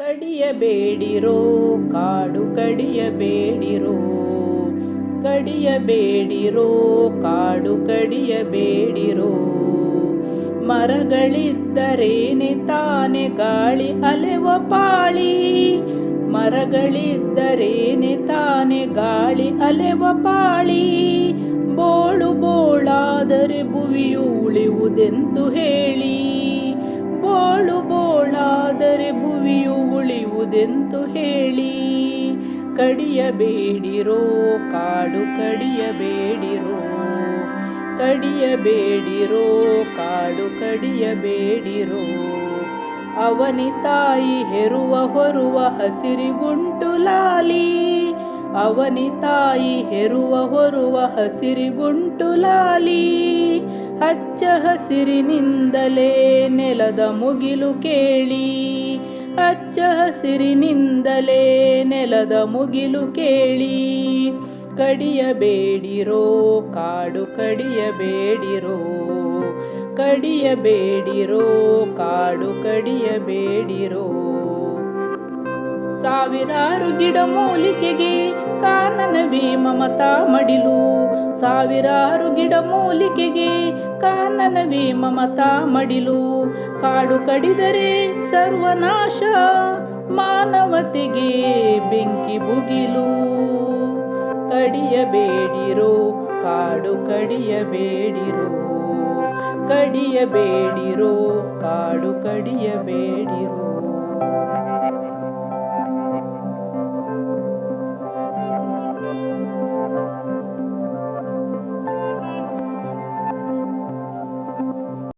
ಕಡಿಯಬೇಡಿರೋ, ಕಾಡು ಕಡಿಯಬೇಡಿರೋ ಕಡಿಯಬೇಡಿರೋ, ಕಾಡು ಕಡಿಯಬೇಡಿರೋ. ಮರಗಳಿದ್ದರೇನೆ ತಾನೆ ಗಾಳಿ ಅಲೆವ ಪಾಳಿ. ಮರಗಳಿದ್ದರೇನೆ ತಾನೆ ಗಾಳಿ ಅಲೆವ ಪಾಳಿ. ಬೋಳು ಬೋಳಾದರೆ ಭುವಿಯು ಉಳಿಯುವುದೆಂದು ಹೇಳಿ. ಬೋಳು ಭುವಿಯು ಉಳಿಯುವುದೆಂದು ಹೇಳಿ? ಕಡಿಯಬೇಡಿರೋ, ಕಾಡು ಕಡಿಯಬೇಡಿರೋ ಕಡಿಯಬೇಡಿರೋ, ಕಾಡು ಕಡಿಯಬೇಡಿರೋ. ಅವನಿ ತಾಯಿ ಹೆರುವ ಹೊರುವ ಹಸಿರಿಗುಂಟು ಲಾಲಿ, ಅವನಿ ತಾಯಿ ಹೆರುವ ಹೊರುವ ಹಸಿರಿಗುಂಟು ಲಾಲಿ. ಹಚ್ಚ ಹಸಿರಿನಿಂದಲೇ ನೆಲದ ಮುಗಿಲು ಕೇಳಿ ಹಚ್ಚ ಹಸಿರಿನಿಂದಲೇ ನೆಲದ ಮುಗಿಲು ಕೇಳಿ. ಕಡಿಯಬೇಡಿರೋ ಕಾಡು ಕಡಿಯಬೇಡಿರೋ ಕಡಿಯಬೇಡಿರೋ ಕಾಡು ಕಡಿಯಬೇಡಿರೋ. ಸಾವಿರಾರು ಗಿಡ ಮೂಲಿಕೆಗೆ ಕಾನನವೇ ಮಮತಾ ಮಡಿಲು. ಸಾವಿರಾರು ಗಿಡ ಮೂಲಿಕೆಗೆ ಕಾನನವೇ ಮಮತಾ ಮಡಿಲು. ಕಾಡು ಕಡಿದರೆ ಸರ್ವನಾಶ, ಮಾನವತೆಗೆ ಬೆಂಕಿ ಬುಗಿಲು. ಕಡಿಯಬೇಡಿರೋ, ಕಾಡು ಕಡಿಯಬೇಡಿರೋ. ಕಡಿಯಬೇಡಿರೋ, ಕಾಡು ಕಡಿಯಬೇಡಿರೋ.